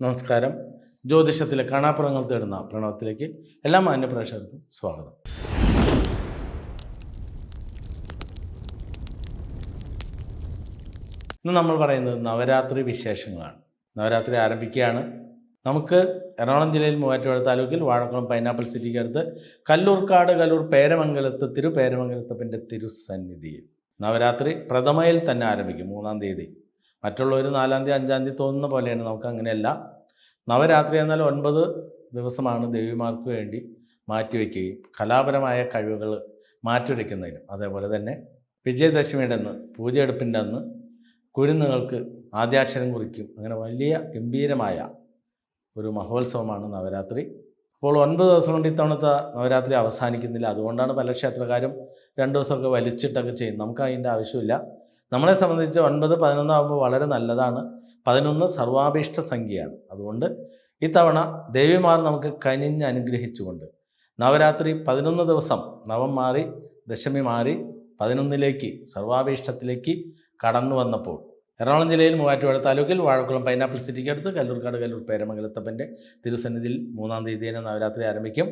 നമസ്കാരം. ജ്യോതിഷത്തിലെ കാണാപ്പുറങ്ങൾ തേടുന്ന പ്രണവത്തിലേക്ക് എല്ലാ മാന്യ പ്രേക്ഷകർക്കും സ്വാഗതം. ഇന്ന് നമ്മൾ പറയുന്നത് നവരാത്രി വിശേഷങ്ങളാണ്. നവരാത്രി ആരംഭിക്കുകയാണ്. നമുക്ക് എറണാകുളം ജില്ലയിൽ മൂവാറ്റുപുഴ താലൂക്കിൽ വാഴക്കുളം പൈനാപ്പിൾ സിറ്റിക്ക് അടുത്ത് കല്ലൂർക്കാട് കല്ലൂർ പേരമംഗലത്ത് തിരുപേരമംഗലത്തപ്പന്റെ തിരുസന്നിധിയിൽ. നവരാത്രി പ്രഥമയിൽ തന്നെ ആരംഭിക്കും മൂന്നാം തീയതി. മറ്റുള്ളവർ നാലാം തീയതി അഞ്ചാം തീയതി തോന്നുന്ന പോലെയാണ്. നമുക്ക് അങ്ങനെയല്ല. നവരാത്രി എന്നാൽ ഒൻപത് ദിവസമാണ് ദേവിമാർക്ക് വേണ്ടി മാറ്റിവെക്കുകയും കലാപരമായ കഴിവുകൾ മാറ്റിവെക്കുന്നതിനും. അതേപോലെ തന്നെ വിജയദശമിയുടെ അന്ന് പൂജയെടുപ്പിന്റെ അന്ന് കുരുന്നുകൾക്ക് ആദ്യാക്ഷരം കുറിക്കും. അങ്ങനെ വലിയ ഗംഭീരമായ ഒരു മഹോത്സവമാണ് നവരാത്രി. അപ്പോൾ ഒൻപത് ദിവസം കൊണ്ട് ഇത്തവണത്തെ നവരാത്രി അവസാനിക്കുന്നില്ല. അതുകൊണ്ടാണ് പല ക്ഷേത്രക്കാരും രണ്ട് ദിവസമൊക്കെ വലിച്ചിട്ടൊക്കെ ചെയ്യും നമുക്ക് അതിന്റെ ആവശ്യമില്ല. നമ്മളെ സംബന്ധിച്ച് ഒൻപത് പതിനൊന്നാകുമ്പോൾ വളരെ നല്ലതാണ്. പതിനൊന്ന് സർവാഭീഷ്ട സംഖ്യയാണ്. അതുകൊണ്ട് ഇത്തവണ ദേവിമാർ നമുക്ക് കനിഞ്ഞ് അനുഗ്രഹിച്ചുകൊണ്ട് നവരാത്രി പതിനൊന്ന് ദിവസം നവം മാറി ദശമി മാറി പതിനൊന്നിലേക്ക് സർവാഭീഷ്ടത്തിലേക്ക് കടന്നു വന്നപ്പോൾ എറണാകുളം ജില്ലയിൽ മൂവാറ്റുപുഴ താലൂക്കിൽ വാഴക്കുളം പൈനാപ്പിൾ സിറ്റിക്ക് അടുത്ത് കല്ലൂർക്കാട് കല്ലൂർ പേരമംഗലത്തപ്പന്റെ തിരുസന്നിധിയിൽ മൂന്നാം തീയതിയെ നവരാത്രി ആരംഭിക്കും.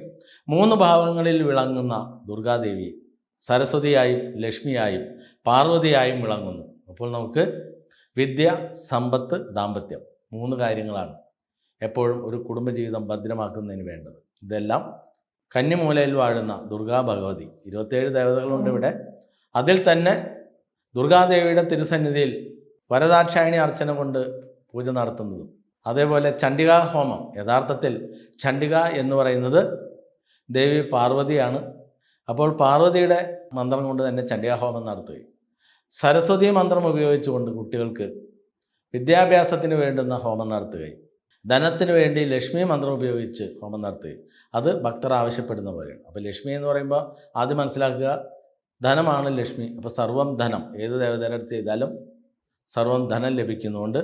മൂന്ന് ഭാവങ്ങളിൽ വിളങ്ങുന്ന ദുർഗാദേവി സരസ്വതിയായും ലക്ഷ്മിയായും പാർവതിയായും വിളങ്ങുന്നു. അപ്പോൾ നമുക്ക് വിദ്യ സമ്പത്ത് ദാമ്പത്യം മൂന്ന് കാര്യങ്ങളാണ് എപ്പോഴും ഒരു കുടുംബജീവിതം ഭദ്രമാക്കുന്നതിന് വേണ്ടത്. ഇതെല്ലാം കന്നിമൂലയിൽ വാഴുന്ന ദുർഗാ ഭഗവതി. ഇരുപത്തേഴ് ദേവതകളുണ്ട് ഇവിടെ. അതിൽ തന്നെ ദുർഗാദേവിയുടെ തിരുസന്നിധിയിൽ വരദാക്ഷായണി അർച്ചന കൊണ്ട് പൂജ നടത്തുന്നതും അതേപോലെ ചണ്ഡികാ ഹോമം യഥാർത്ഥത്തിൽ ചണ്ഡിക എന്ന് പറയുന്നത് ദേവി പാർവതിയാണ്. അപ്പോൾ പാർവതിയുടെ മന്ത്രം കൊണ്ട് തന്നെ ചണ്ഡികാ ഹോമം നടത്തുകയും. സരസ്വതി മന്ത്രം ഉപയോഗിച്ചുകൊണ്ട് കുട്ടികൾക്ക് വിദ്യാഭ്യാസത്തിന് വേണ്ടുന്ന ഹോമം നടത്തുകയും. ധനത്തിന് വേണ്ടി ലക്ഷ്മി മന്ത്രം ഉപയോഗിച്ച് ഹോമം നടത്തുകയും. അത് ഭക്തർ ആവശ്യപ്പെടുന്ന പോലെയാണ്. അപ്പോൾ ലക്ഷ്മി എന്ന് പറയുമ്പോൾ ആദ്യം മനസ്സിലാക്കുക ധനമാണ് ലക്ഷ്മി. അപ്പോൾ സർവം ധനം ഏത് ദേവതയുടെ ചെയ്താലും സർവം ധനം ലഭിക്കുന്നതുകൊണ്ട്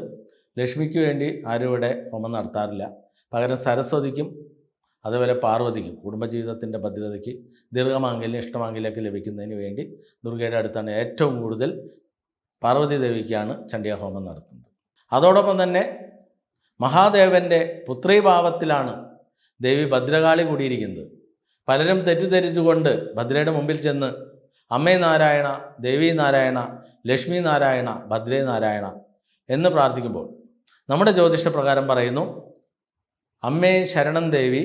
ലക്ഷ്മിക്ക് വേണ്ടി ആരും ഇവിടെ ഹോമം നടത്താറില്ല. പകരം സരസ്വതിക്കും അതുപോലെ പാർവതിക്കും കുടുംബജീവിതത്തിന്റെ ഭദ്രതയ്ക്ക് ദീർഘമാംഗല്യം ഇഷ്ടമാംഗല്യമൊക്കെ ലഭിക്കുന്നതിന് വേണ്ടി ദുർഗയുടെ അടുത്താണ് ഏറ്റവും കൂടുതൽ പാർവതി ദേവിക്കാണ് ചണ്ഡിക ഹോമം നടത്തുന്നത്. അതോടൊപ്പം തന്നെ മഹാദേവന്റെ പുത്രീഭാവത്തിലാണ് ദേവി ഭദ്രകാളി കൂടിയിരിക്കുന്നത്. പലരും തെറ്റിദ്ധരിച്ചുകൊണ്ട് ഭദ്രയുടെ മുമ്പിൽ ചെന്ന് അമ്മേ നാരായണ ദേവി നാരായണ ലക്ഷ്മി നാരായണ ഭദ്രേ നാരായണ എന്ന് പ്രാർത്ഥിക്കുമ്പോൾ നമ്മുടെ ജ്യോതിഷപ്രകാരം പറയുന്നു അമ്മേ ശരണം ദേവി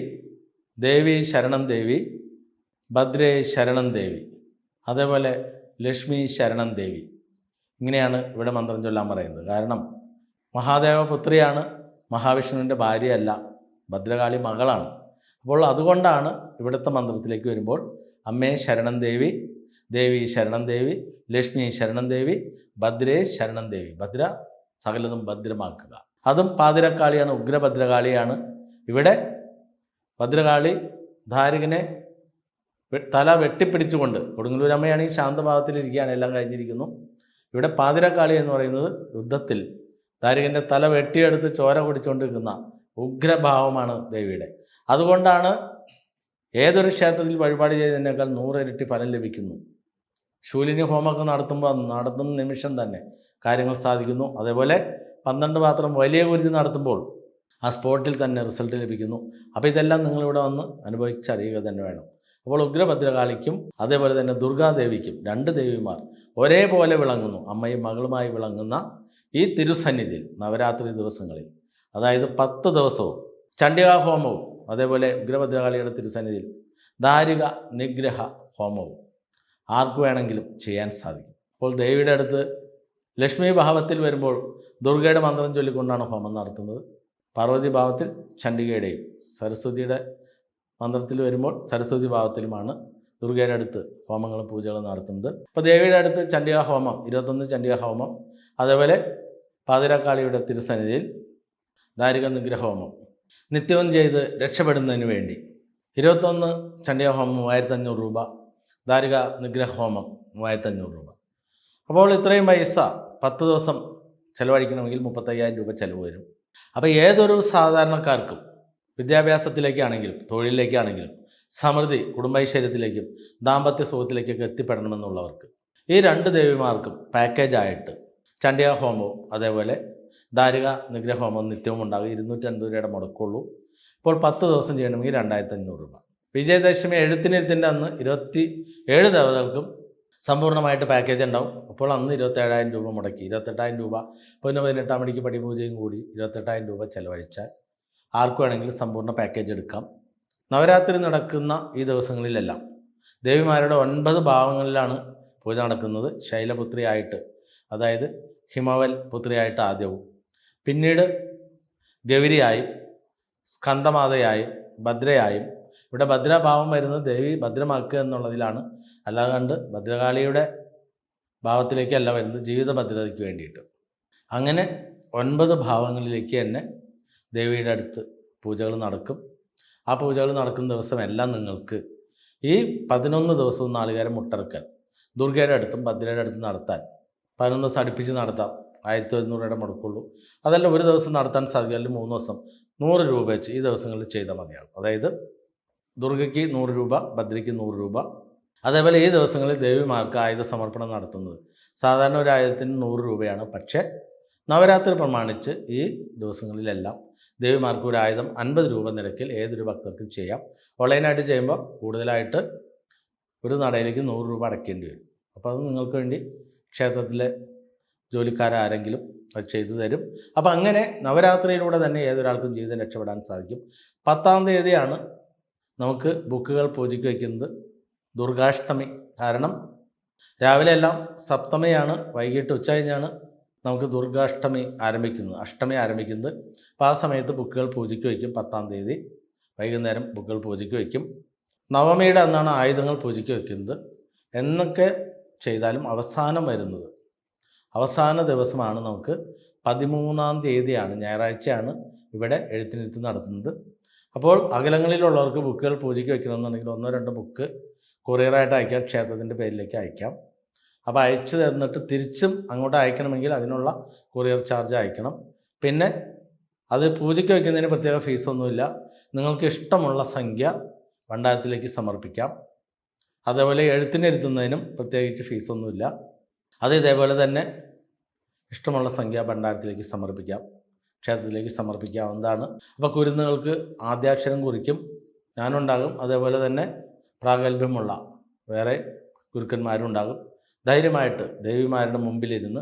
ദേവി ശരണം ദേവി ഭദ്രേ ശരണം ദേവി അതേപോലെ ലക്ഷ്മി ശരണം ദേവി. ഇങ്ങനെയാണ് ഇവിടെ മന്ത്രം ചൊല്ലാൻ പറയുന്നത്. കാരണം മഹാദേവ പുത്രിയാണ് മഹാവിഷ്ണുവിന്റെ ഭാര്യയല്ല ഭദ്രകാളി മകളാണ്. അപ്പോൾ അതുകൊണ്ടാണ് ഇവിടുത്തെ മന്ത്രത്തിലേക്ക് വരുമ്പോൾ അമ്മേ ശരണം ദേവി ദേവി ശരണം ദേവി ലക്ഷ്മി ശരണം ദേവി ഭദ്രേ ശരണം ദേവി. ഭദ്ര സകലതും ഭദ്രമാക്കുക. അതും പാതിരക്കാളിയാണ് ഉഗ്രഭദ്രകാളിയാണ് ഇവിടെ ഭദ്രകാളി ധാരികനെ തല വെട്ടിപ്പിടിച്ചുകൊണ്ട് കൊടുങ്ങല്ലൂർ അമ്മയാണെങ്കിൽ ശാന്തഭാവത്തിലിരിക്കുകയാണ് എല്ലാം കഴിഞ്ഞിരിക്കുന്നു. ഇവിടെ പാതിരക്കാളി എന്ന് പറയുന്നത് യുദ്ധത്തിൽ ധാരികന്റെ തല വെട്ടിയെടുത്ത് ചോര കുടിച്ചുകൊണ്ടിരിക്കുന്ന ഉഗ്രഭാവമാണ് ദേവിയുടെ. അതുകൊണ്ടാണ് ഏതൊരു ക്ഷേത്രത്തിൽ വഴിപാട് ചെയ്തതിനേക്കാൾ നൂറിരട്ടി ഫലം ലഭിക്കുന്നു. ശൂലിനി ഹോമമൊക്കെ നടത്തുമ്പോൾ നടത്തുന്ന നിമിഷം തന്നെ കാര്യങ്ങൾ സാധിക്കുന്നു. അതേപോലെ പന്ത്രണ്ട് പാത്രം വലിയ കുരുതി നടത്തുമ്പോൾ ആ സ്പോട്ടിൽ തന്നെ റിസൾട്ട് ലഭിക്കുന്നു. അപ്പോൾ ഇതെല്ലാം നിങ്ങളിവിടെ വന്ന് അനുഭവിച്ചറിയുക തന്നെ വേണം. അപ്പോൾ ഉഗ്രഭദ്രകാളിക്കും അതേപോലെ തന്നെ ദുർഗാദേവിക്കും രണ്ട് ദേവിമാർ ഒരേപോലെ വിളങ്ങുന്നു. അമ്മയും മകളുമായി വിളങ്ങുന്ന ഈ തിരുസന്നിധിയിൽ നവരാത്രി ദിവസങ്ങളിൽ. അതായത് പത്ത് ദിവസവും ചണ്ഡികാ ഹോമവും അതേപോലെ ഉഗ്രഭദ്രകാളിയുടെ തിരുസന്നിധിയിൽ ദാരിക നിഗ്രഹ ഹോമവും ആർക്ക് വേണമെങ്കിലും ചെയ്യാൻ സാധിക്കും. അപ്പോൾ ദേവിയുടെ അടുത്ത് ലക്ഷ്മി ഭാവത്തിൽ വരുമ്പോൾ ദുർഗയുടെ മന്ത്രം ചൊല്ലിക്കൊണ്ടാണ് ഹോമം നടത്തുന്നത്. പാർവതി ഭാവത്തിൽ ചണ്ഡികയുടെയും സരസ്വതിയുടെ മന്ത്രത്തിൽ വരുമ്പോൾ സരസ്വതി ഭാവത്തിലുമാണ് ദുർഗയുടെ അടുത്ത് ഹോമങ്ങളും പൂജകളും നടത്തുന്നത്. അപ്പോൾ ദേവിയുടെ അടുത്ത് ചണ്ഡിക ഹോമം ഇരുപത്തൊന്ന് ചണ്ഡിക ഹോമം അതേപോലെ പാതിരക്കാളിയുടെ തിരുസന്നിധിയിൽ ദാരിക നിഗ്രഹ ഹോമം. നിത്യവും ചെയ്ത് രക്ഷപ്പെടുന്നതിന് വേണ്ടി ഇരുപത്തൊന്ന് ചണ്ഡിക ഹോമം മൂവായിരത്തി അഞ്ഞൂറ് രൂപ ദാരിക നിഗ്രഹ ഹോമം മൂവായിരത്തി അഞ്ഞൂറ് രൂപ. അപ്പോൾ ഇത്രയും പൈസ പത്ത് ദിവസം ചിലവഴിക്കണമെങ്കിൽ മുപ്പത്തയ്യായിരം രൂപ ചിലവ് വരും. അപ്പോൾ ഏതൊരു സാധാരണക്കാർക്കും വിദ്യാഭ്യാസത്തിലേക്കാണെങ്കിലും തൊഴിലിലേക്കാണെങ്കിലും സമൃദ്ധി കുടുംബൈശ്വര്യത്തിലേക്കും ദാമ്പത്യ സുഖത്തിലേക്കൊക്കെ എത്തിപ്പെടണമെന്നുള്ളവർക്ക് ഈ രണ്ട് ദേവിമാർക്കും പാക്കേജായിട്ട് ചണ്ഡിക ഹോമവും അതേപോലെ ദാരിക നിഗ്രഹോമം നിത്യവും ഉണ്ടാകും. ഇരുന്നൂറ്റൻപത് രൂപയുടെ മുടക്കുള്ളൂ. ഇപ്പോൾ പത്ത് ദിവസം ചെയ്യണമെങ്കിൽ രണ്ടായിരത്തി അഞ്ഞൂറ് രൂപ. വിജയദശമി എഴുത്തിനിരുത്തിന്റെ അന്ന് ഇരുപത്തി ഏഴ് ദേവതകൾക്കും സമ്പൂർണമായിട്ട് പാക്കേജ് ഉണ്ടാവും. അപ്പോൾ അന്ന് ഇരുപത്തേഴായിരം രൂപ മുടക്കി. ഇരുപത്തെട്ടായിരം രൂപ. പിന്നെ പതിനെട്ടാം മണിക്ക് പടിപൂജയും കൂടി ഇരുപത്തെട്ടായിരം രൂപ ചിലവഴിച്ചാൽ ആർക്കു വേണമെങ്കിലും സമ്പൂർണ പാക്കേജ് എടുക്കാം. നവരാത്രി നടക്കുന്ന ഈ ദിവസങ്ങളിലെല്ലാം ദേവിമാരുടെ ഒൻപത് ഭാവങ്ങളിലാണ് പൂജ നടക്കുന്നത്. ശൈലപുത്രിയായിട്ട് അതായത് ഹിമവൽ പുത്രിയായിട്ട് ആദ്യവും. പിന്നീട് ഗൗരിയായും സ്കന്ധമാതയായും ഭദ്രയായും. ഇവിടെ ഭദ്രഭാവം വരുന്നത് ദേവി ഭദ്രമാക്കുക എന്നുള്ളതിലാണ് അല്ലാതെ കണ്ട് ഭദ്രകാളിയുടെ ഭാവത്തിലേക്കല്ല വരുന്നത് ജീവിത ഭദ്രതയ്ക്ക് വേണ്ടിയിട്ട്. അങ്ങനെ ഒൻപത് ഭാവങ്ങളിലേക്ക് തന്നെ ദേവിയുടെ അടുത്ത് പൂജകൾ നടക്കും. ആ പൂജകൾ നടക്കുന്ന ദിവസം എല്ലാം നിങ്ങൾക്ക് ഈ പതിനൊന്ന് ദിവസവും നാളികേരം മുട്ടറക്കൽ ദുർഗയുടെ അടുത്തും ഭദ്രയുടെ അടുത്തും നടത്താൻ പതിനൊന്ന് ദിവസം അടുപ്പിച്ച് നടത്താം. ആയിരത്തി ഒരുന്നൂറ് രൂപയുടെ മുടക്കുള്ളൂ. അതല്ല ഒരു ദിവസം നടത്താൻ സാധിക്കില്ല മൂന്ന് ദിവസം നൂറ് രൂപ വെച്ച് ഈ ദിവസങ്ങളിൽ ചെയ്താൽ മതിയാകും. അതായത് ദുർഗയ്ക്ക് നൂറ് രൂപ ഭദ്രയ്ക്ക് നൂറ് രൂപ അതേപോലെ ഈ ദിവസങ്ങളിൽ ദേവിമാർക്ക് ആയുധ സമർപ്പണം നടത്തുന്നത്. സാധാരണ ഒരു ആയുധത്തിന് നൂറ് രൂപയാണ്. പക്ഷേ നവരാത്രി പ്രമാണിച്ച് ഈ ദിവസങ്ങളിലെല്ലാം ദേവിമാർക്ക് ഒരു ആയുധം അൻപത് രൂപ നിരക്കിൽ ഏതൊരു ഭക്തർക്കും ചെയ്യാം. ഓൺലൈനായിട്ട് ചെയ്യുമ്പോൾ കൂടുതലായിട്ട് ഒരു നടയിലേക്ക് നൂറ് രൂപ അടയ്ക്കേണ്ടി വരും. അപ്പോൾ അത് നിങ്ങൾക്ക് വേണ്ടി ക്ഷേത്രത്തിലെ ജോലിക്കാരാരെങ്കിലും അത് ചെയ്തു തരും. അപ്പോൾ അങ്ങനെ നവരാത്രിയിലൂടെ തന്നെ ഏതൊരാൾക്കും ജീവിതം രക്ഷപ്പെടാൻ സാധിക്കും. പത്താം തീയതിയാണ് നമുക്ക് ബുക്കുകൾ പൂജയ്ക്ക് വയ്ക്കുന്നത്. ദുർഗാഷ്ടമി. കാരണം രാവിലെ എല്ലാം സപ്തമിയാണ് വൈകിട്ട് ഉച്ച കഴിഞ്ഞാണ് നമുക്ക് ദുർഗാഷ്ടമി ആരംഭിക്കുന്നത്. അഷ്ടമി ആരംഭിക്കുന്നത് അപ്പോൾ ആ സമയത്ത് ബുക്കുകൾ പൂജയ്ക്ക് വയ്ക്കും പത്താം തീയതി. വൈകുന്നേരം ബുക്കുകൾ പൂജയ്ക്ക് വയ്ക്കും. നവമിയുടെ അന്നാണ് ആയുധങ്ങൾ പൂജയ്ക്ക് വയ്ക്കുന്നത്. എന്നൊക്കെ ചെയ്താലും അവസാനം വരുന്നത്. അവസാന ദിവസമാണ് നമുക്ക് പതിമൂന്നാം തീയതിയാണ് ഞായറാഴ്ചയാണ് ഇവിടെ എഴുത്തിനിരുത്ത് നടത്തുന്നത്. അപ്പോൾ അകലങ്ങളിലുള്ളവർക്ക് ബുക്കുകൾ പൂജയ്ക്ക് വയ്ക്കണമെന്നുണ്ടെങ്കിൽ ഒന്നോ രണ്ടോ ബുക്ക് കൊറിയറായിട്ട് അയക്കാം ക്ഷേത്രത്തിന്റെ പേരിലേക്ക് അയക്കാം. അപ്പോൾ അയച്ചു തന്നിട്ട് തിരിച്ചും അങ്ങോട്ട് അയക്കണമെങ്കിൽ അതിനുള്ള കൊറിയർ ചാർജ് അയക്കണം. പിന്നെ അത് പൂജയ്ക്ക് വയ്ക്കുന്നതിന് പ്രത്യേക ഫീസൊന്നുമില്ല നിങ്ങൾക്ക് ഇഷ്ടമുള്ള സംഖ്യ ഭണ്ഡാരത്തിലേക്ക് സമർപ്പിക്കാം. അതേപോലെ എഴുത്തിനെഴുത്തുന്നതിനും പ്രത്യേകിച്ച് ഫീസൊന്നുമില്ല അത് ഇതേപോലെ തന്നെ ഇഷ്ടമുള്ള സംഖ്യ ഭണ്ഡാരത്തിലേക്ക് സമർപ്പിക്കാം. ക്ഷേത്രത്തിലേക്ക് സമർപ്പിക്കാവുന്നതാണ്. അപ്പോൾ കുരുന്നുകൾക്ക് ആദ്യാക്ഷരം കുറിക്കും. ഞാനുണ്ടാകും. അതേപോലെ തന്നെ പ്രാഗൽഭ്യമുള്ള വേറെ ഗുരുക്കന്മാരും ഉണ്ടാകും ധൈര്യമായിട്ട് ദേവിമാരുടെ മുമ്പിലിരുന്ന്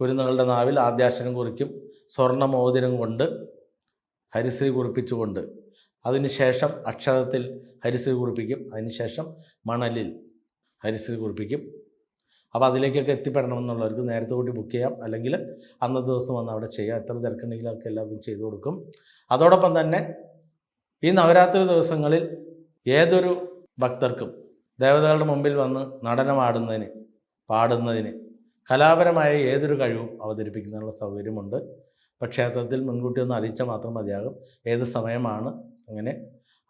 കുരുന്നുകളുടെ നാവിൽ ആദ്യാക്ഷരം കുറിക്കും സ്വർണ മോതിരം കൊണ്ട് ഹരിശ്രീ കുറിപ്പിച്ചുകൊണ്ട് അതിനുശേഷം അക്ഷരത്തിൽ ഹരിശ്രീ കുറിപ്പിക്കും അതിനുശേഷം മണലിൽ ഹരിശ്രീ കുറിപ്പിക്കും. അപ്പോൾ അതിലേക്കൊക്കെ എത്തിപ്പെടണമെന്നുള്ളവർക്ക് നേരത്തെ കൂട്ടി ബുക്ക് ചെയ്യാം. അല്ലെങ്കിൽ അന്നത്തെ ദിവസം വന്ന് അവിടെ ചെയ്യാം. എത്ര തിരക്കുണ്ടെങ്കിലും അവർക്ക് എല്ലാവർക്കും ചെയ്തു കൊടുക്കും. അതോടൊപ്പം തന്നെ ഈ നവരാത്രി ദിവസങ്ങളിൽ ഏതൊരു ഭക്തർക്കും ദേവതകളുടെ മുമ്പിൽ വന്ന് നടനമാടുന്നതിന് പാടുന്നതിന് കലാപരമായ ഏതൊരു കഴിവും അവതരിപ്പിക്കുന്നതിനുള്ള സൗകര്യമുണ്ട്. ഇപ്പോൾ ക്ഷേത്രത്തിൽ മുൻകൂട്ടി ഒന്ന് അറിയിച്ചാൽ മാത്രം മതിയാകും. ഏത് സമയമാണ് അങ്ങനെ?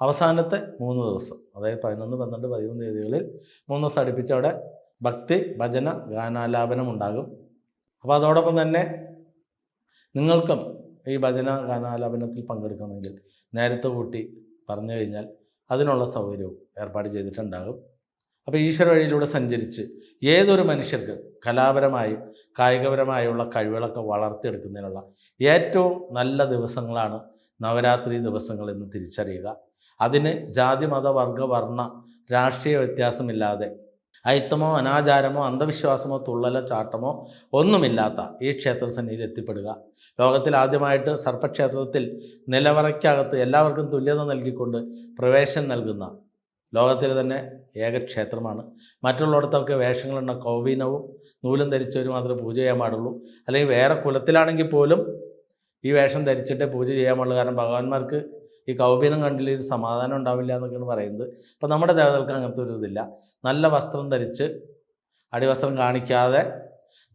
അവസാനത്തെ മൂന്ന് ദിവസം അതായത് പതിനൊന്ന് പന്ത്രണ്ട് പതിമൂന്ന് തീയതികളിൽ മൂന്ന് ദിവസം അടുപ്പിച്ച് അവിടെ ഭക്തി ഭജന ഗാനാലാപനം ഉണ്ടാകും. അപ്പോൾ അതോടൊപ്പം തന്നെ നിങ്ങൾക്കും ഈ ഭജന ഗാനാലാപനത്തിൽ പങ്കെടുക്കണമെങ്കിൽ നേരത്തെ കൂട്ടി പറഞ്ഞു കഴിഞ്ഞാൽ അതിനുള്ള സൗകര്യവും ഏർപ്പാട് ചെയ്തിട്ടുണ്ടാകും. അപ്പോൾ ഈശ്വര വഴിയിലൂടെ സഞ്ചരിച്ച് ഏതൊരു മനുഷ്യർക്ക് കലാപരമായും കായികപരമായുള്ള കഴിവുകളൊക്കെ വളർത്തിയെടുക്കുന്നതിനുള്ള ഏറ്റവും നല്ല ദിവസങ്ങളാണ് നവരാത്രി ദിവസങ്ങൾ എന്ന് തിരിച്ചറിയുക. അതിന് ജാതി മത വർഗ വർണ രാഷ്ട്രീയ വ്യത്യാസമില്ലാതെ അയിത്തമോ അനാചാരമോ അന്ധവിശ്വാസമോ തുള്ളലോ ചാട്ടമോ ഒന്നുമില്ലാത്ത ഈ ക്ഷേത്രസന്നിധിയിൽ എത്തിപ്പെടുക. ലോകത്തിൽ ആദ്യമായിട്ട് സർപ്പക്ഷേത്രത്തിൽ നിലവറയ്ക്കകത്ത് എല്ലാവർക്കും തുല്യത നൽകിക്കൊണ്ട് പ്രവേശനം നൽകുന്ന ലോകത്തിലെ തന്നെ ഏക ക്ഷേത്രമാണ്. മറ്റുള്ളിടത്തൊക്കെ വേഷങ്ങളുണ്ട കൗവീനവും നൂലും ധരിച്ചവർ മാത്രമേ പൂജ ചെയ്യാൻ പാടുള്ളൂ. അല്ലെങ്കിൽ വേറെ കുലത്തിലാണെങ്കിൽ പോലും ഈ വേഷം ധരിച്ചിട്ടേ പൂജ ചെയ്യാൻ പാടുള്ളൂ. കാരണം ഭഗവാന്മാർക്ക് ഈ കൗപീനം കണ്ടില്ല? ഒരു സമാധാനം ഉണ്ടാവില്ല എന്നൊക്കെയാണ് പറയുന്നത്. അപ്പോൾ നമ്മുടെ ദേവതകൾക്ക് അങ്ങനത്തെ ഒരു ഇതില്ല. നല്ല വസ്ത്രം ധരിച്ച് അടിവസ്ത്രം കാണിക്കാതെ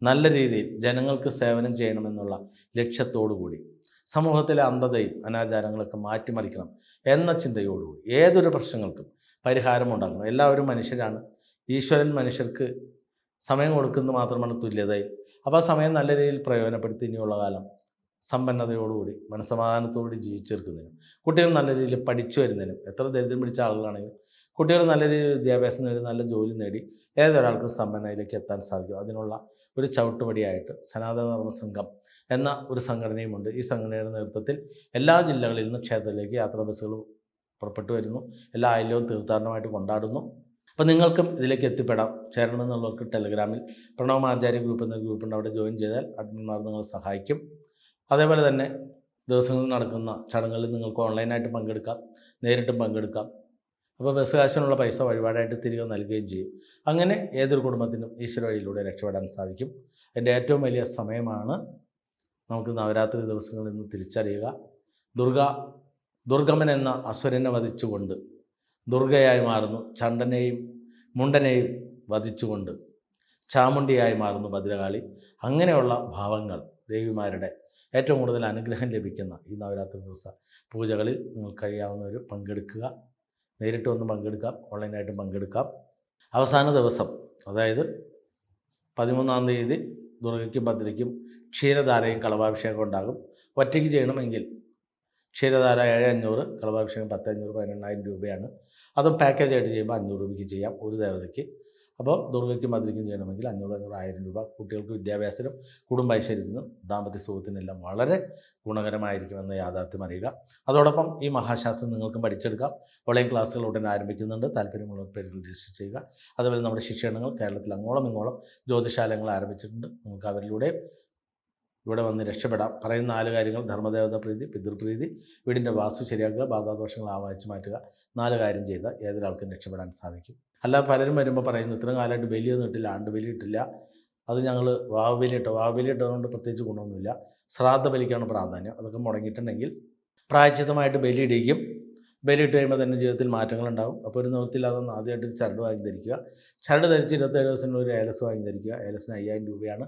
നല്ല രീതിയിൽ ജനങ്ങൾക്ക് സേവനം ചെയ്യണമെന്നുള്ള ലക്ഷ്യത്തോടു കൂടി സമൂഹത്തിലെ അന്ധതയും അനാചാരങ്ങളൊക്കെ മാറ്റിമറിക്കണം എന്ന ചിന്തയോടുകൂടി ഏതൊരു പ്രശ്നങ്ങൾക്കും പരിഹാരം ഉണ്ടാക്കണം. എല്ലാവരും മനുഷ്യരാണ്. ഈശ്വരൻ മനുഷ്യർക്ക് സമയം കൊടുക്കുന്നത് മാത്രമാണ് തുല്യതയിൽ അപ്പോൾ ആ സമയം നല്ല രീതിയിൽ പ്രയോജനപ്പെടുത്തി ഇനിയുള്ള കാലം സമ്പന്നതയോടുകൂടി മനസ്സമാധാനത്തോടുകൂടി ജീവിച്ചെടുക്കുന്നതിനും കുട്ടികൾ നല്ല രീതിയിൽ പഠിച്ചു വരുന്നതിനും എത്ര ദരിദ്രം പിടിച്ച ആളുകളാണെങ്കിലും കുട്ടികൾ നല്ല രീതിയിൽ വിദ്യാഭ്യാസം നേടി നല്ല ജോലി നേടി ഏതൊരാൾക്കും സമ്പന്നതയിലേക്ക് എത്താൻ സാധിക്കും. അതിനുള്ള ഒരു ചവിട്ടുപടിയായിട്ട് സനാതന ധർമ്മ സംഘം എന്ന ഒരു സംഘടനയുമുണ്ട് ഈ സംഘടനയുടെ നേതൃത്വത്തിൽ എല്ലാ ജില്ലകളിൽ നിന്നും ക്ഷേത്രത്തിലേക്ക് യാത്രാ ബസ്സുകൾ പുറപ്പെട്ടു വരുന്നു. എല്ലാ ആയില്യവും തീർത്ഥാടനമായിട്ട് കൊണ്ടാടുന്നു. അപ്പോൾ നിങ്ങൾക്കും ഇതിലേക്ക് എത്തിപ്പെടാം. ചേരണം എന്നുള്ളവർക്ക് ടെലഗ്രാമിൽ പ്രണവ് ആചാര്യ ഗ്രൂപ്പ് എന്ന ഗ്രൂപ്പുണ്ട്. അവിടെ ജോയിൻ ചെയ്താൽ അഡ്മിന്മാർ നിങ്ങളെ സഹായിക്കും. അതേപോലെ തന്നെ ദിവസങ്ങളിൽ നടക്കുന്ന ചടങ്ങുകളിൽ നിങ്ങൾക്ക് ഓൺലൈനായിട്ട് പങ്കെടുക്കാം നേരിട്ടും പങ്കെടുക്കാം. അപ്പോൾ ബസ് കാശിനുള്ള പൈസ വഴിപാടായിട്ട് തിരികെ നൽകുകയും ചെയ്യും. അങ്ങനെ ഏതൊരു കുടുംബത്തിനും ഈശ്വര വഴിയിലൂടെ രക്ഷപ്പെടാൻ സാധിക്കും. എന്റെ ഏറ്റവും വലിയ സമയമാണ് നമുക്ക് നവരാത്രി ദിവസങ്ങളിൽ നിന്ന് തിരിച്ചറിയുക. ദുർഗ ദുർഗമൻ എന്ന അസുരനെ വധിച്ചുകൊണ്ട് ദുർഗയായി മാറുന്നു ചണ്ടനെയും മുണ്ടനെയും വധിച്ചുകൊണ്ട് ചാമുണ്ടിയായി മാറുന്നു ഭദ്രകാളി. അങ്ങനെയുള്ള ഭാവങ്ങൾ ദേവിമാരുടെ ഏറ്റവും കൂടുതൽ അനുഗ്രഹം ലഭിക്കുന്ന ഈ നവരാത്രി ദിവസ പൂജകളിൽ നിങ്ങൾ കഴിയാവുന്നവർ പങ്കെടുക്കുക. നേരിട്ട് വന്ന് പങ്കെടുക്കാം ഓൺലൈനായിട്ടും പങ്കെടുക്കാം. അവസാന ദിവസം അതായത് പതിമൂന്നാം തീയതി ദുർഗയ്ക്കും ഭദ്രയ്ക്കും ക്ഷീരധാരയും കളഭാഭിഷേകം ഉണ്ടാകും. ഒറ്റയ്ക്ക് ചെയ്യണമെങ്കിൽ ക്ഷീരധാര ഏഴ് അഞ്ഞൂറ് കളഭാഭിഷേകം പത്ത് അഞ്ഞൂറ് പതിനെണ്ണായിരം രൂപയാണ്. അതും പാക്കേജായിട്ട് ചെയ്യുമ്പോൾ അഞ്ഞൂറ് രൂപയ്ക്ക് ചെയ്യാം ഒരു ദേവതയ്ക്ക്. അപ്പോൾ ദുർഗയ്ക്കും മധുരയ്ക്കും ചെയ്യണമെങ്കിൽ അഞ്ഞൂറ് അഞ്ഞൂറ് ആയിരം രൂപ കുട്ടികൾക്ക് വിദ്യാഭ്യാസത്തിനും കുടുംബ ഐശ്വര്യത്തിനും ദാമ്പത്യ സുഖത്തിനെല്ലാം വളരെ ഗുണകരമായിരിക്കുമെന്ന് യാഥാർത്ഥ്യം അറിയുക. അതോടൊപ്പം ഈ മഹാശാസ്ത്രം നിങ്ങൾക്കും പഠിച്ചെടുക്കാം. ഓൺലൈൻ ക്ലാസ്സുകൾ ഉടൻ ആരംഭിക്കുന്നുണ്ട്. താല്പര്യമുള്ള പേരുകൾ രജിസ്റ്റർ ചെയ്യുക. അതുപോലെ നമ്മുടെ ശിക്ഷണങ്ങൾ കേരളത്തിൽ അങ്ങോളം ഇങ്ങോളം ജ്യോതിശാലങ്ങൾ ആരംഭിച്ചിട്ടുണ്ട്. നിങ്ങൾക്ക് അവരിലൂടെ ഇവിടെ വന്ന് രക്ഷപ്പെടാം. പറയുന്ന നാല് കാര്യങ്ങൾ. ധർമ്മദേവത പ്രീതി പിതൃപ്രീതി വീടിന്റെ വാസ്തു ശരിയാക്കുക ബാധാദോഷങ്ങൾ ആവാഹിച്ചു മാറ്റുക. നാല് കാര്യം ചെയ്താൽ ഏതൊരാൾക്കും രക്ഷപ്പെടാൻ സാധിക്കും. അല്ല പലരും വരുമ്പോൾ പറയുന്നു ഇത്രയും കാലമായിട്ട് ബലിയൊന്നും ഇട്ടില്ല ആണ്ട് ബലി ഇട്ടില്ല. അത് ഞങ്ങൾ വാവ് ബലി ഇട്ടോ വാവ് ബലി ഇട്ടതുകൊണ്ട് പ്രത്യേകിച്ച് ഗുണമൊന്നുമില്ല. ശ്രാദ്ധ ബലിക്കാണ് പ്രാധാന്യം. അതൊക്കെ മുടങ്ങിയിട്ടുണ്ടെങ്കിൽ പ്രായച്ചിതമായിട്ട് ബലി ഇടിക്കും ബലി ഇട്ട് കഴിയുമ്പോൾ തന്നെ ജീവിതത്തിൽ മാറ്റങ്ങളുണ്ടാകും അപ്പോൾ ഒരു നിവൃത്തിയില്ലാതെ ആദ്യമായിട്ട് ഒരു ചരട് വാങ്ങി ധരിക്കുക. ചരട് ധരിച്ച് ഇരുപത്തേഴ് ദിവസത്തിന് ഒരു ഏലസ് വാങ്ങി ധരിക്കുക. ഏലസിന് അയ്യായിരം രൂപയാണ്.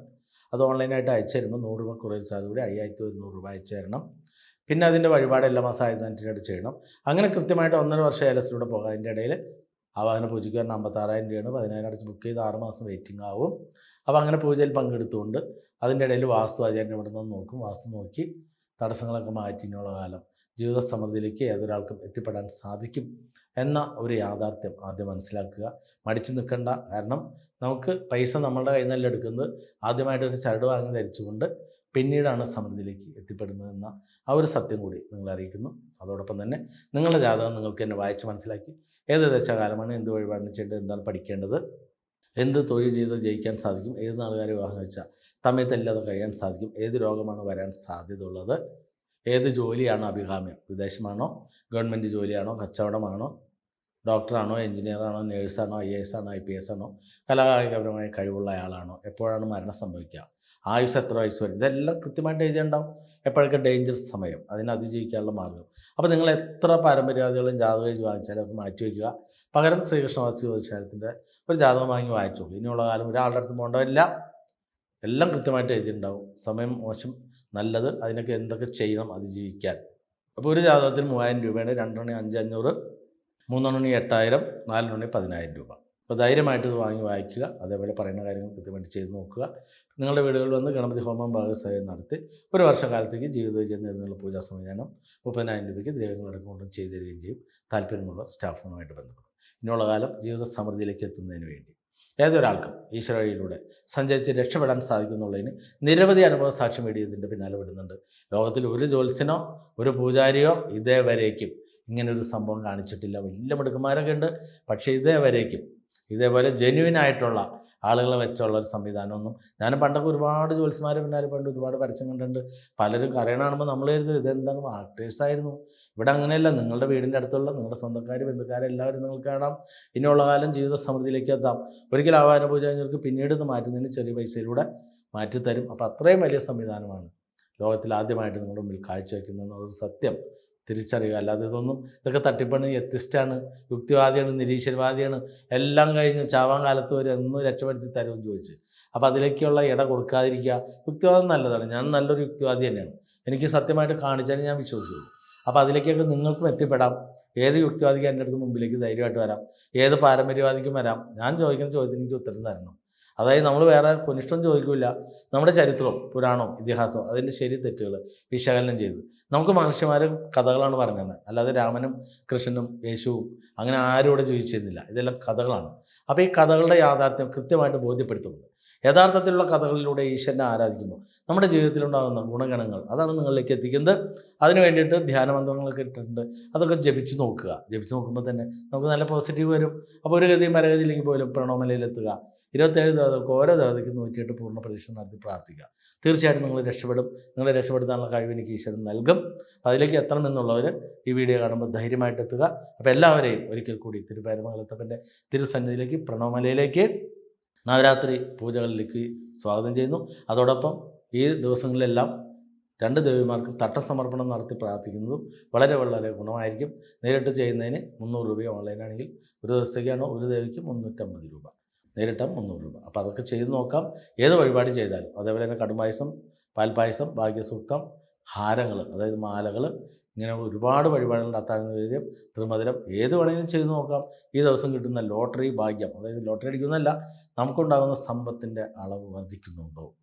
അത് ഓൺലൈനായിട്ട് അയച്ചു നൂറ് രൂപ കുറേ സാധ്യത അയ്യായിരത്തി ഒരുന്നൂറ് രൂപ അയച്ചു തരണം. പിന്നെ അതിന്റെ വഴിപാട് എല്ലാ മാസം ആയിരത്തി ചെയ്യണം. അങ്ങനെ കൃത്യമായിട്ട് ഒന്നര വർഷം ഏലസിലൂടെ പോകാം. അതിന്റെ ഇടയിൽ ആവാഹന പൂജയ്ക്ക് പറഞ്ഞാൽ അമ്പത്താറായിരം രൂപയാണ്. പതിനായിരം അടച്ച് ബുക്ക് ചെയ്ത് ആറ് മാസം വെയിറ്റിംഗ് ആവും. അപ്പോൾ അങ്ങനെ പൂജയിൽ പങ്കെടുത്തുകൊണ്ട് അതിന്റെ ഇടയിൽ വാസ്തു ആചാര്യൻ ഇവിടെ നിന്ന് നോക്കും. വാസ്തു നോക്കി തടസ്സങ്ങളൊക്കെ മാറ്റിനുള്ള കാലം ജീവിത സമൃദ്ധിയിലേക്ക് ഏതൊരാൾക്കും എത്തിപ്പെടാൻ സാധിക്കും എന്ന ഒരു യാഥാർത്ഥ്യം ആദ്യം മനസ്സിലാക്കുക. മടിച്ചു നിൽക്കണ്ട. കാരണം നമുക്ക് പൈസ നമ്മളുടെ കയ്യിൽ നിന്നല്ല എടുക്കുന്നത്. ആദ്യമായിട്ട് ഒരു ചരട് വാങ്ങി ധരിച്ചുകൊണ്ട് പിന്നീടാണ് സമൃദ്ധിയിലേക്ക് എത്തിപ്പെടുന്നതെന്ന ആ ഒരു സത്യം കൂടി നിങ്ങൾ അറിയിക്കുന്നു. അതോടൊപ്പം തന്നെ നിങ്ങളുടെ ജാതകം നിങ്ങൾക്ക് തന്നെ വായിച്ച് മനസ്സിലാക്കി. ഏത് ദശകാലമാണ് എന്ത് വഴിപാടിന് ചെയ്യേണ്ടത് എന്താണ് പഠിക്കേണ്ടത്? എന്ത് തൊഴിൽ ചെയ്ത് ജയിക്കാൻ സാധിക്കും? ഏത് നാളുകാരെ വിവാഹം വെച്ചാൽ തമ്മിത്തല്ലാതെ കഴിയാൻ സാധിക്കും? ഏത് രോഗമാണ് വരാൻ സാധ്യതയുള്ളത്? ഏത് ജോലിയാണോ അഭികാമ്യം? വിദേശമാണോ? ഗവൺമെന്റ് ജോലിയാണോ? കച്ചവടമാണോ? ഡോക്ടറാണോ? എഞ്ചിനീയറാണോ നേഴ്സാണോ? ഐ എസ് ആണോ? ഐ പി എസ് ആണോ? കലാകായികപരമായ കഴിവുള്ള ആളാണോ? എപ്പോഴാണ് മരണം സംഭവിക്കുക? ആയുസ് എത്ര വയസ്സ് വരും? ഇതെല്ലാം കൃത്യമായിട്ട് എഴുതിയുണ്ടാവും എപ്പോഴൊക്കെ ഡേഞ്ചർ സമയം? അതിനെ അതിജീവിക്കാനുള്ള മാർഗം. അപ്പോൾ നിങ്ങൾ എത്ര പാരമ്പര്യാദികളും ജാതകം വാങ്ങിച്ചാലും അത് മാറ്റി വയ്ക്കുക. പകരം ശ്രീകൃഷ്ണവാസി ജ്യോതിഷാലയത്തിന്റെ ഒരു ജാതകം വാങ്ങി വായിച്ചോളൂ. ഇനിയുള്ള കാലം ഒരാളുടെ അടുത്ത് പോകേണ്ടതില്ല എല്ലാം കൃത്യമായിട്ട് എഴുതിയിട്ടുണ്ടാവും. സമയം മോശം നല്ലത്. അതിനൊക്കെ എന്തൊക്കെ ചെയ്യണം അതിജീവിക്കാൻ. അപ്പോൾ ഒരു ജാതകത്തിൽ മൂവായിരം രൂപയാണ്. രണ്ടെണ്ണി അഞ്ച് അഞ്ഞൂറ് മൂന്നെണ്ണി എട്ടായിരം നാലെണ്ണി പതിനായിരം രൂപ. അപ്പോൾ ധൈര്യമായിട്ട് ഇത് വാങ്ങി വായിക്കുക. അതേപോലെ പറയുന്ന കാര്യങ്ങൾ കൃത്യമായിട്ട് ചെയ്ത് നോക്കുക. നിങ്ങളുടെ വീടുകളിൽ വന്ന് ഗണപതി ഹോമം ഭാഗസഹായം നടത്തി ഒരു വർഷക്കാലത്തേക്ക് ജീവിത വിജയം നേടുന്നുള്ള പൂജാ സംവിധാനം മുപ്പതിനായിരം രൂപയ്ക്ക് ദ്രവ്യങ്ങളടക്കം കൊണ്ടും ചെയ്തു തരികയും ചെയ്യും. താല്പര്യമുള്ള സ്റ്റാഫുമായിട്ട് ബന്ധപ്പെടും. ഇനിയുള്ള കാലം ജീവിത സമൃദ്ധിയിലേക്ക് എത്തുന്നതിന് വേണ്ടി. ഏതൊരാൾക്കും ഈശ്വര വഴിയിലൂടെ സഞ്ചരിച്ച് രക്ഷപ്പെടാൻ സാധിക്കുന്നുള്ളതിന് നിരവധി അനുഭവ സാക്ഷ്യം വേണ്ടിയതിന്റെ പിന്നാലെ വിടുന്നുണ്ട് ലോകത്തിൽ ഒരു ജ്യോത്സ്യനോ ഒരു പൂജാരിയോ ഇതേവരേക്കും ഇങ്ങനൊരു സംഭവം കാണിച്ചിട്ടില്ല. വലിയ മിടുക്കന്മാരൊക്കെ ഉണ്ട്. പക്ഷേ ഇതേവരേക്കും. ഇതേപോലെ ജെന്യുവിൻ ആയിട്ടുള്ള ആളുകളെ വെച്ചുള്ള ഒരു സംവിധാനമൊന്നും. ഞാൻ പണ്ടൊക്കെ ഒരുപാട് ജോത്സ്യന്മാരെ പിന്നാലെ പണ്ട് ഒരുപാട് പരസ്യം കണ്ടിട്ടുണ്ട്. പലരും കരയണാണുമ്പോൾ നമ്മൾ കരുതും ഇതെന്താണ് ആക്ടേഴ്സായിരുന്നു ഇവിടെ അങ്ങനെയല്ല. നിങ്ങളുടെ വീടിന്റെ അടുത്തുള്ള നിങ്ങളുടെ സ്വന്തക്കാർ ബന്ധുക്കാർ എല്ലാവരും നിങ്ങൾക്ക് കാണാം. ഇനിയുള്ള കാലം ജീവിത സമൃദ്ധിയിലേക്ക് എത്താം. ഒരിക്കൽ ആവാന പൂജ കഴിഞ്ഞവർക്ക് പിന്നീട് ഇത് മാറ്റുന്നതിന് ചെറിയ പൈസയിലൂടെ മാറ്റിത്തരും. അപ്പോൾ അത്രയും വലിയ സംവിധാനമാണ് ലോകത്തിൽ ആദ്യമായിട്ട് നിങ്ങളുടെ മുമ്പിൽ കാഴ്ചവെക്കുന്നതെന്നുള്ളൊരു സത്യം. തിരിച്ചറിയുക. അല്ലാതെ ഇതൊന്നും ഇതൊക്കെ തട്ടിപ്പണി എത്തിസ്റ്റാണ് യുക്തിവാദിയാണ് നിരീശ്വരവാദിയാണ്. എല്ലാം കഴിഞ്ഞ് ചാവാൻ കാലത്ത് വരെ ഒന്നും രക്ഷപ്പെടുത്തി തരുമെന്ന് ചോദിച്ച്. അപ്പോൾ അതിലേക്കുള്ള ഇട കൊടുക്കാതിരിക്കുക. യുക്തിവാദം നല്ലതാണ്. ഞാൻ നല്ലൊരു യുക്തിവാദി തന്നെയാണ്. എനിക്ക് സത്യമായിട്ട് കാണിച്ചാൽ ഞാൻ വിശ്വസിക്കുന്നു അപ്പോൾ അതിലേക്കൊക്കെ നിങ്ങൾക്കും എത്തിപ്പെടാം. ഏത് യുക്തിവാദിക്കും എന്റെ അടുത്ത് മുമ്പിലേക്ക് ധൈര്യമായിട്ട് വരാം? ഏത് പാരമ്പര്യവാദിക്കും വരാം? ഞാൻ ചോദിക്കുന്ന ചോദ്യത്തിന് എനിക്ക് ഉത്തരം തരണം. അതായത് നമ്മൾ വേറെ കുനിഷ്ടം ചോദിക്കില്ല നമ്മുടെ ചരിത്രം പുരാണവും ഇതിഹാസവും അതിന്റെ ശരി തെറ്റുകൾ വിശകലനം ചെയ്ത്. നമുക്ക് മഹർഷിമാർ കഥകളാണ് പറഞ്ഞത്. അല്ലാതെ രാമനും കൃഷ്ണനും യേശുവും അങ്ങനെ ആരും ഇവിടെ ജീവിച്ചിരുന്നില്ല. ഇതെല്ലാം കഥകളാണ്. അപ്പോൾ ഈ കഥകളുടെ യാഥാർത്ഥ്യം കൃത്യമായിട്ട് ബോധ്യപ്പെടുത്തുന്നുണ്ട്. യഥാർത്ഥത്തിലുള്ള കഥകളിലൂടെ ഈശ്വരനെ ആരാധിക്കുന്നു. നമ്മുടെ ജീവിതത്തിലുണ്ടാകുന്ന ഗുണഗണങ്ങൾ അതാണ് നിങ്ങളിലേക്ക് എത്തിക്കുന്നത്. അതിന് വേണ്ടിയിട്ട് ധ്യാനമന്ത്രങ്ങളൊക്കെ ഇട്ടിട്ടുണ്ട്. അതൊക്കെ ജപിച്ച് നോക്കുക. ജപിച്ച് നോക്കുമ്പോൾ തന്നെ നമുക്ക് നല്ല പോസിറ്റീവ് വരും. അപ്പോൾ ഒരു ഗതിയും മരഗതിയിലേക്ക് പോലും പ്രണോമലയിലെത്തുക. ഇരുപത്തേഴ് ദേവതകൾക്ക് ഓരോ ദേവതയ്ക്ക് നൂറ്റിയെട്ട് പൂർണ പ്രതീക്ഷ നടത്തി പ്രാർത്ഥിക്കുക. തീർച്ചയായിട്ടും നിങ്ങൾ രക്ഷപ്പെടും. നിങ്ങളെ രക്ഷപ്പെടുത്താനുള്ള കഴിവ് എനിക്ക് ഈശ്വരൻ നൽകും. അതിലേക്ക് എത്തണമെന്നുള്ളവർ ഈ വീഡിയോ കാണുമ്പോൾ ധൈര്യമായിട്ട് എത്തുക. അപ്പോൾ എല്ലാവരെയും ഒരിക്കൽ കൂടി തിരുപ്പാരമംഗലത്തപ്പന്റെ തിരുസന്നിധിയിലേക്ക് പ്രണവമലയിലേക്ക് നവരാത്രി പൂജകളിലേക്ക് സ്വാഗതം ചെയ്യുന്നു. അതോടൊപ്പം ഈ ദിവസങ്ങളിലെല്ലാം രണ്ട് ദേവിമാർക്ക് തട്ടസമർപ്പണം നടത്തി പ്രാർത്ഥിക്കുന്നതും വളരെ വളരെ ഗുണമായിരിക്കും. നേരിട്ട് ചെയ്യുന്നതിന് മുന്നൂറ് രൂപ ഓൺലൈനാണെങ്കിൽ ഒരു ദിവസത്തേക്കാണോ ഒരു ദേവിക്ക് മുന്നൂറ്റമ്പത് രൂപ. നേരിട്ടാൽ മുന്നൂറ് രൂപ. അപ്പോൾ അതൊക്കെ ചെയ്ത് നോക്കാം. ഏത് വഴിപാട് ചെയ്താലും. അതേപോലെ തന്നെ കടുംപായസം പാൽപ്പായസം ഭാഗ്യസൂക്തം ഹാരങ്ങൾ അതായത് മാലകൾ ഇങ്ങനെ ഒരുപാട് വഴിപാടുകളുണ്ട് അത്താഴം ത്രിമധുരം ഏത് വേണമെങ്കിലും ചെയ്ത് നോക്കാം. ഈ ദിവസം കിട്ടുന്ന ലോട്ടറി ഭാഗ്യം അതായത് ലോട്ടറി അടിക്കുന്നതല്ല നമുക്കുണ്ടാകുന്ന സമ്പത്തിന്റെ അളവ് വർദ്ധിക്കുന്നുണ്ടോ?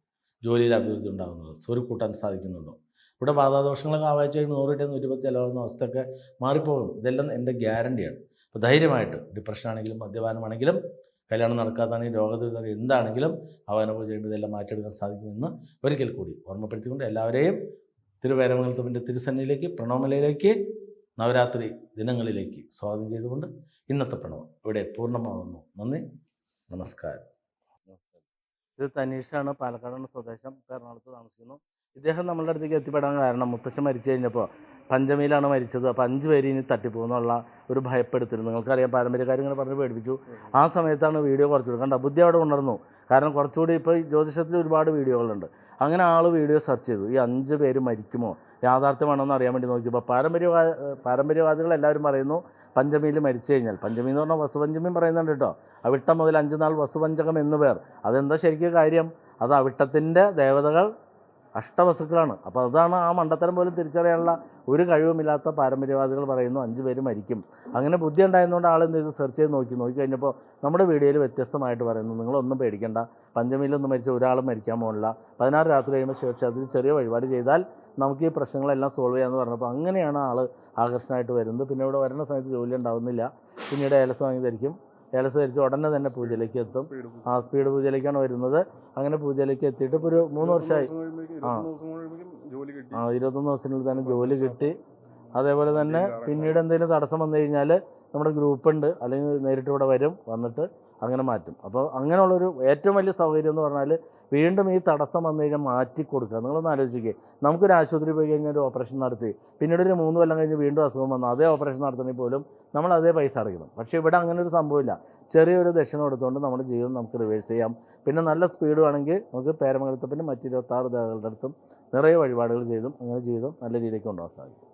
ജോലിയിൽ അഭിവൃദ്ധി ഉണ്ടാകുന്നുണ്ടോ? സ്വരു കൂട്ടാൻ സാധിക്കുന്നുണ്ടോ? ഇവിടെ ബാധാദോഷങ്ങളൊക്കെ ആവാഴ്ച നൂറ് കിട്ടിയ നൂറ്റിപ്പത്ത് ചിലവാകുന്ന അവസ്ഥയൊക്കെ മാറിപ്പോകും. ഇതെല്ലാം എന്റെ ഗ്യാരണ്ടിയാണ്. അപ്പോൾ ധൈര്യമായിട്ട് ഡിപ്രഷനാണെങ്കിലും മദ്യപാനമാണെങ്കിലും കല്യാണം നടക്കാത്തതാണെങ്കിൽ രോഗദുരിതം എന്താണെങ്കിലും അവനപ്പോൾ ചെയ്യുമ്പോൾ ഇതെല്ലാം മാറ്റിയെടുക്കാൻ സാധിക്കുമെന്ന് ഒരിക്കൽ കൂടി ഓർമ്മപ്പെടുത്തിക്കൊണ്ട് എല്ലാവരെയും തിരുവേരമംഗലത്തിന്റെ തിരുസന്നിയിലേക്ക് പ്രണവമലയിലേക്ക് നവരാത്രി ദിനങ്ങളിലേക്ക് സ്വാഗതം ചെയ്തുകൊണ്ട് ഇന്നത്തെ പ്രണവം ഇവിടെ പൂർണമാകുന്നു. നന്ദി. നമസ്കാരം. ഇത് തനീഷാണ് പാലക്കാടാണ് സ്വദേശം എറണാകുളത്ത് താമസിക്കുന്നു. ഇദ്ദേഹം നമ്മളുടെ അടുത്തേക്ക് എത്തിപ്പെടാൻ കാരണം മുത്തച്ഛൻ മരിച്ചു കഴിഞ്ഞപ്പോൾ പഞ്ചമിയിലാണ് മരിച്ചത്. അപ്പോൾ അഞ്ച് പേര് ഇനി തട്ടിപ്പോകുന്നുള്ള ഒരു ഭയപ്പെടുത്തിരുന്നു നിങ്ങൾക്കറിയാം പാരമ്പര്യക്കാർ ഇങ്ങനെ പറഞ്ഞ് പേടിപ്പിച്ചു. ആ സമയത്താണ് വീഡിയോ കുറച്ചുകൂടി കണ്ട ബുദ്ധി അവിടെ ഉണർന്നു. കാരണം കുറച്ചുകൂടി ഇപ്പോൾ ജ്യോതിഷത്തിൽ ഒരുപാട് വീഡിയോകളുണ്ട്. അങ്ങനെ ആൾ വീഡിയോ സെർച്ച് ചെയ്തു. ഈ അഞ്ച് പേര് മരിക്കുമോ? യാഥാർത്ഥ്യമാണോ എന്ന് അറിയാൻ വേണ്ടി നോക്കിയപ്പോൾ പാരമ്പര്യവാ പാരമ്പര്യവാദികൾ എല്ലാവരും പറയുന്നു പഞ്ചമിയിൽ മരിച്ചു കഴിഞ്ഞാൽ. പഞ്ചമി എന്ന് പറഞ്ഞാൽ വസുപഞ്ചമിയും പറയുന്നുണ്ട് കേട്ടോ. അവിട്ടം മുതൽ അഞ്ച് നാൾ വസുപഞ്ചകം എന്ന് പേർ. അതെന്താ ശരിക്കും കാര്യം? അത് അവിട്ടത്തിന്റെ ദേവതകൾ അഷ്ടവസുക്കളാണ്. അപ്പോൾ അതാണ് ആ മണ്ടത്തരം പോലും തിരിച്ചറിയാനുള്ള ഒരു കഴിവുമില്ലാത്ത പാരമ്പര്യവാദികൾ പറയുന്നു അഞ്ച് പേര് മരിക്കും. അങ്ങനെ ബുദ്ധി ഉണ്ടായതുകൊണ്ട് ആൾ എന്ത് ചെയ്ത്? സെർച്ച് ചെയ്ത് നോക്കി. നോക്കി കഴിഞ്ഞപ്പോൾ നമ്മുടെ വീഡിയോയിൽ വ്യത്യസ്തമായിട്ട് പറയുന്നു നിങ്ങളൊന്നും പേടിക്കേണ്ട. പഞ്ചമിയിലൊന്നും മരിച്ച ഒരാളും മരിക്കാൻ പോകില്ല പതിനാറ് രാത്രി കഴിയുമ്പോൾ ശിവക്ഷേത്രത്തിൽ ചെറിയ വഴിപാട് ചെയ്താൽ നമുക്ക് ഈ പ്രശ്നങ്ങളെല്ലാം സോൾവ് ചെയ്യാമെന്ന് പറഞ്ഞപ്പോൾ അങ്ങനെയാണ് ആൾ ആകർഷണമായിട്ട് വരുന്നത്. പിന്നെ ഇവിടെ വരുന്ന സമയത്ത് ജോലി ഉണ്ടാവുന്നില്ല. പിന്നീട് ഏലസ് വാങ്ങി ധരിക്കും ഏലസ് ധരിച്ച് ഉടനെ തന്നെ പൂജയിലേക്ക് എത്തും. ആ സ്പീഡ് പൂജയിലേക്കാണ് വരുന്നത്. അങ്ങനെ പൂജയിലേക്ക് എത്തിയിട്ട് ഇപ്പോൾ ഒരു മൂന്ന് വർഷമായി. ആ. ആ ഇരുപത്തൊന്ന് ദിവസത്തിനുള്ളിൽ തന്നെ ജോലി കിട്ടി. അതേപോലെ തന്നെ പിന്നീട് എന്തെങ്കിലും തടസ്സം വന്നു കഴിഞ്ഞാൽ നമ്മുടെ ഗ്രൂപ്പ് ഉണ്ട്. അല്ലെങ്കിൽ നേരിട്ട് ഇവിടെ വരും വന്നിട്ട് അങ്ങനെ മാറ്റും. അപ്പോൾ അങ്ങനെയുള്ളൊരു ഏറ്റവും വലിയ സൗകര്യം എന്ന് പറഞ്ഞാൽ വീണ്ടും ഈ തടസ്സം വന്നു കഴിഞ്ഞാൽ മാറ്റി കൊടുക്കുക. നിങ്ങളൊന്ന് ആലോചിക്കുക നമുക്കൊരു ആശുപത്രി പോയി കഴിഞ്ഞാൽ ഒരു ഓപ്പറേഷൻ നടത്തി. പിന്നീട് ഒരു മൂന്ന് കൊല്ലം കഴിഞ്ഞ് വീണ്ടും അസുഖം വന്നു. അതേ ഓപ്പറേഷൻ നടത്തണമെങ്കിൽ പോലും നമ്മൾ അതേ പൈസ അടയ്ക്കണം. പക്ഷേ ഇവിടെ അങ്ങനെ ഒരു സംഭവമില്ല. ചെറിയൊരു ദക്ഷിണ കൊടുത്തുകൊണ്ട് നമ്മുടെ ജീവിതം നമുക്ക് റിവേഴ്സ് ചെയ്യാം. പിന്നെ നല്ല സ്പീഡ് വേണമെങ്കിൽ നമുക്ക് പേരമംഗലത്തപ്പിന്റെ മറ്റിരുപത്താറ് ദേവകളുടെ അടുത്തും നിറയെ വഴിപാടുകൾ ചെയ്തും അങ്ങനെ ജീവിതം നല്ല രീതിക്ക് കൊണ്ടുപോകാൻ സാധിക്കും.